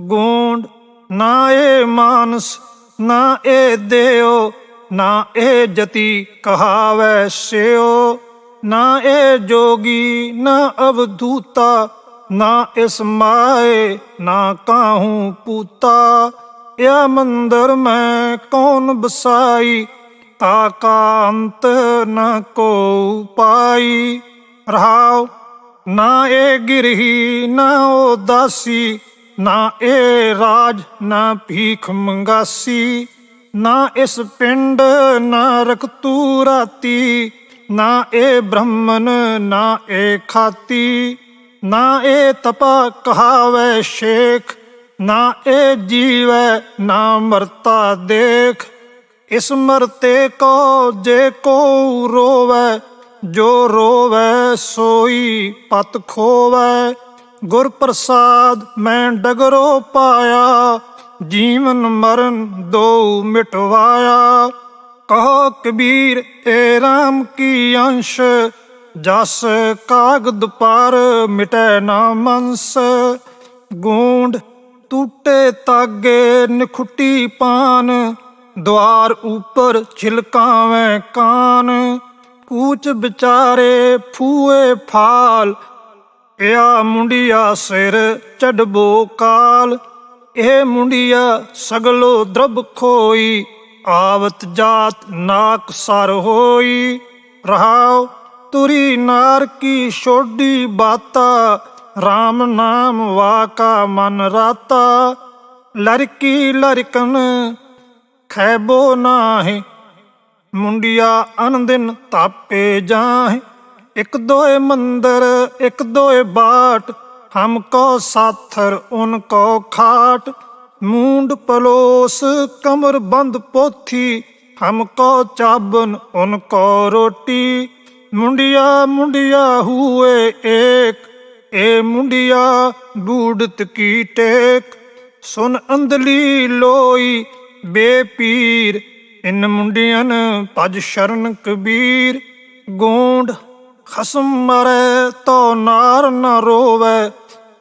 ਗੂੰਡ, ਨਾ ਇਹ ਮਾਨਸ, ਨਾ ਏ ਦੇਓ, ਨਾ ਏ ਜਤੀ ਕਹਾਵੈ ਸਿਓ, ਨਾ ਏ ਜੋਗੀ, ਨਾ ਅਵਧੂਤਾ, ਨਾ ਇਸ ਮਾਏ, ਨਾ ਕਾਹੂ ਪੂਤਾ। ਇਹ ਮੰਦਰ ਮੈਂ ਕੌਣ ਬਸਾਈ, ਤਾ ਕਾ ਅੰਤ ਨ ਕੋ ਪਾਈ। ਰਹਾਉ ਨਾ ਏ ਗਿਰਹੀ, ਨਾ ਉਹ ਦਾਸੀ ਨਾ ਇਹ ਰਾਜ, ਨਾ ਭੀਖ ਮੰਗਾਸੀ, ਨਾ ਇਸ ਪਿੰਡ ਨਾ ਰਖਤੂ ਰਾਤੀ, ਨਾ ਇਹ ਬ੍ਰਹਮਨ ਨਾ ਇਹ ਖਾਤੀ, ਨਾ ਇਹ ਤਪਾ ਕਹਾਵੇ ਸ਼ੇਖ, ਨਾ ਇਹ ਜੀਵੈ, ਨਾ ਮਰਤਾ ਦੇਖ। ਇਸ ਮਰਤੇ ਕੋ ਜੇ ਕੋ ਰੋਵੈ, ਜੋ ਰੋਵੈ ਸੋਈ ਪਤ ਖੋਵੈ। ਗੁਰ ਪ੍ਰਸਾਦ ਮੈਂ ਡਗਰੋ ਪਾਇਆ, ਜੀਵਨ ਮਰਨ ਦੋ ਮਿਟਵਾਇਆ। ਕਹੋ ਕਬੀਰ, ਏ RAM ਕੀ ਅੰਸ਼? ਜਸ ਕਾਗਦ ਪਰ ਮਿਟੈ ਨਾ ਮੰਸ ਗੂੰਡ ਟੂਟੇ ਤਾਗੇ ਨਖੁੱਟੀ ਪਾਨ। ਦਵਾਰ ਉਪਰ ਛਿਲਕਾਵੇਂ ਕਾਨ। ਕੂਚ ਵਿਚਾਰੇ ਫੂਏ ਫਾਲ ਇਆ ਮੁੰਡਿਆ ਸਿਰ ਚੜਬੋ ਕਾਲ, ਇਹ ਮੁੰਡਿਆ ਸਗਲੋ ਦਰਬ ਖੋਈ, ਆਵਤ ਜਾਤ ਨਾਕ ਸਰ ਹੋਈ। ਰਹਾਉ ਤੁਰੀ ਨਾਰ ਕੀ ਛੋਡੀ ਬਾਤਾ RAM ਨਾਮ ਵਾਕਾ ਮਨ ਰਾਤਾ। ਲੜਕੀ ਲੜਕਨ ਖੈਬੋ ਨਾਹੀ, ਮੁੰਡਿਆ ਅਨੰਦਿਨ ਤਾਪੇ ਜਾਹੇ। ਇੱਕ ਦੋਏ ਮੰਦਰ, ਇੱਕ ਦੋਏ ਬਾਟ, ਹਮ ਕੋ ਸਾਥਰ, ਉਨ ਕੋ ਖਾਟ। ਮੂੰਡ ਪਲੋਸ, ਕਮਰ ਬੰਦ ਪੋਥੀ, ਹਮ ਕੋ ਚਾਬਨ, ਉਨ ਕੋ ਰੋਟੀ। ਮੁੰਡਿਆ ਮੁੰਡਿਆ ਹੂਏ ਏਕ, ਏ ਮੁੰਡਿਆ ਬੂੜਤ ਕੀ ਟੇਕ। ਸੁਨ ਅੰਦਲੀ ਲੋਈ, ਬੇਪੀਰ, ਇਨ ਮੁੰਡਿਆਂ ਭਜ ਸ਼ਰਨ ਕਬੀਰ। ਗੋਂਡ ਖਸਮ ਮਰੇ ਤੋ ਨਾਰ ਨ ਰੋਵੇ,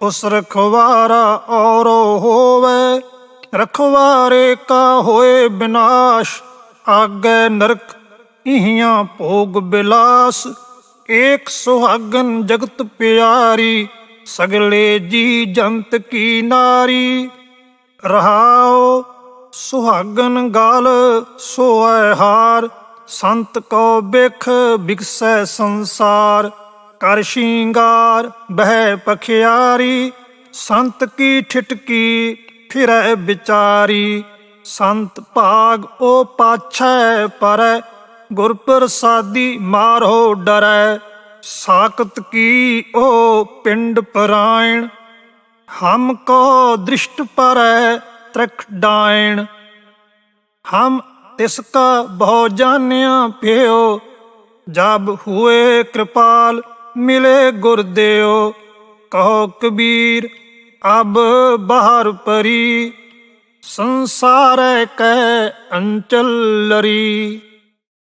ਉਸ ਰਖਵਾਰਾ ਔਰੋ ਹੋਵੇ। ਰਖਵਾਰੇ ਕਾ ਹੋਏ ਬਿਨਾਸ਼, ਆਗੇ ਨਰਕ ਇਹੀਆਂ ਭੋਗ ਬਿਲਾਸ। ਏਕ ਸੁਹਾਗਨ ਜਗਤ ਪਿਆਰੀ, ਸਗਲੇ ਜੀ ਜੰਤ ਕੀ ਨਾਰੀ। ਰਹਾਓ ਸੁਹਾਗਨ ਗਾਲ ਸੋਐ ਹਾਰ ਸੰਤ ਕੋ ਬਿਖ ਬਿਕਸੈ ਸੰਸਾਰ, ਕਰ ਸ਼ਿੰਗਾਰ ਬਹਿ ਪਖਿਆਰੀ, ਸੰਤ ਕੀ ਠਿਟਕੀ ਫਿਰੈ ਵਿਚਾਰੀ। ਸੰਤ ਭਾਗ ਉਹ ਪਾਛੈ ਪਰੈ, ਗੁਰ ਪ੍ਰਸਾਦੀ ਮਾਰੋ ਡਰੈ ਸਾਕਤ ਕੀ ਉਹ ਪਿੰਡ ਪਰਾਇਣ। ਹਮ ਕੋ ਦ੍ਰਿਸ਼ਟ ਪਰੈ, ਤਰਖ ਡਾਇਣ। ਹਮ ਤਿਸਕਾ ਬਹੁ ਜਾਣਿਆ ਪਿਓ ਜਬ ਹੋਏ ਕਿਰਪਾਲ ਮਿਲੇ ਗੁਰਦੇਵ ਕਹੋ ਕਬੀਰ, ਅਬ ਬਾਹਰ ਪਰੀ, ਸੰਸਾਰ ਕੈ ਅੰਚਲ ਲਰੀ।